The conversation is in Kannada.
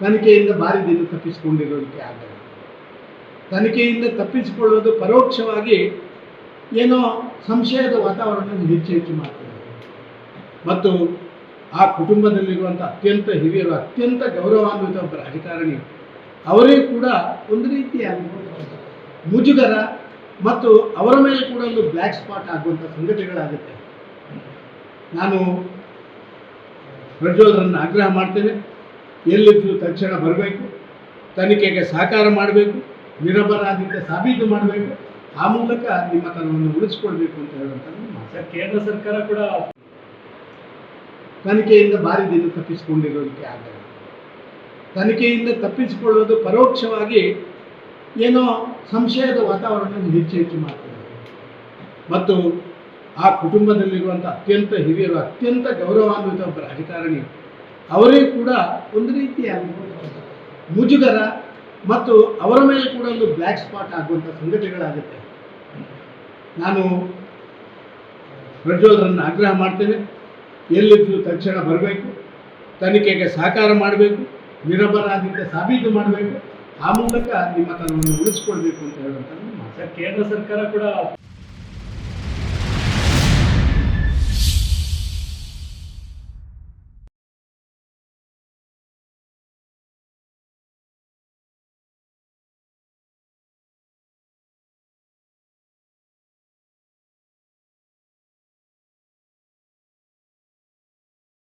ತನಿಖೆಯಿಂದ ಬಾರಿ ದಿನ ತಪ್ಪಿಸಿಕೊಂಡಿರೋದಕ್ಕೆ ಆಗಲ್ಲ ತನಿಖೆಯಿಂದ ತಪ್ಪಿಸಿಕೊಳ್ಳೋದು ಪರೋಕ್ಷವಾಗಿ ಏನೋ ಸಂಶಯದ ವಾತಾವರಣವನ್ನು ಹೆಚ್ಚು ಹೆಚ್ಚು ಮಾಡ್ತಾರೆ ಮತ್ತು ಆ ಕುಟುಂಬದಲ್ಲಿರುವಂಥ ಅತ್ಯಂತ ಹಿರಿಯರು, ಅತ್ಯಂತ ಗೌರವಾನ್ವಿತ ಒಬ್ಬ ರಾಜಕಾರಣಿ, ಅವರೇ ಕೂಡ ಒಂದು ರೀತಿಯ ಮುಜುಗರ ಮತ್ತು ಅವರ ಮೇಲೆ ಕೂಡ ಒಂದು ಬ್ಲ್ಯಾಕ್ ಸ್ಪಾಟ್ ಆಗುವಂಥ ಸಂಗತಿಗಳಾಗುತ್ತೆ. ನಾನು ಪ್ರಜೋದರನ್ನು ಆಗ್ರಹ ಮಾಡ್ತೇನೆ. ಎಲ್ಲಿದ್ದು ತಕ್ಷಣ ಬರಬೇಕು ತನಿಖೆಗೆ ಸಹಕಾರ ಮಾಡಬೇಕು ನಿರಪರಾಧಿಗೆ ಸಾಬೀತು ಮಾಡಬೇಕು. ಆ ಮೂಲಕ ನಿಮ್ಮ ತನವನ್ನು ಉಳಿಸ್ಕೊಳ್ಬೇಕು ಅಂತ ಹೇಳುವಂಥ ಕೇಂದ್ರ ಸರ್ಕಾರ ಕೂಡ ತನಿಖೆಯಿಂದ ಭಾರಿ ದಿನ ತಪ್ಪಿಸಿಕೊಂಡಿರೋದಕ್ಕೆ ಆಗಲ್ಲ. ತನಿಖೆಯಿಂದ ತಪ್ಪಿಸಿಕೊಳ್ಳೋದು ಪರೋಕ್ಷವಾಗಿ ಏನೋ ಸಂಶಯದ ವಾತಾವರಣವನ್ನು ಹೆಚ್ಚು ಹೆಚ್ಚು ಮಾಡ್ತಾರೆ ಮತ್ತು ಆ ಕುಟುಂಬದಲ್ಲಿರುವಂಥ ಅತ್ಯಂತ ಹಿರಿಯರು ಅತ್ಯಂತ ಗೌರವಾನ್ವಿತ ಒಬ್ಬ ರಾಜಕಾರಣಿ ಅವರೇ ಕೂಡ ಒಂದು ರೀತಿಯ ಮುಜುಗರ ಮತ್ತು ಅವರ ಮೇಲೆ ಕೂಡ ಒಂದು ಬ್ಲ್ಯಾಕ್ ಸ್ಪಾಟ್ ಆಗುವಂಥ ಸಂಗತಿಗಳಾಗುತ್ತೆ. ನಾನು ಪ್ರಜೋದರನ್ನು ಆಗ್ರಹ ಮಾಡ್ತೇನೆ. ಎಲ್ಲಿದ್ದರೂ ತಕ್ಷಣ ಬರಬೇಕು. ತನಿಖೆಗೆ ಸಹಕಾರ ಮಾಡಬೇಕು. ನಿರಪರಾಧಿಗೆ ಸಾಬೀತು ಮಾಡಬೇಕು. ಆ ಮೂಲಕ ನಿಮ್ಮ ತನವನ್ನು ಉಳಿಸ್ಕೊಳ್ಬೇಕು ಅಂತ ಹೇಳುವಂಥ. ಕೇಂದ್ರ ಸರ್ಕಾರ ಕೂಡ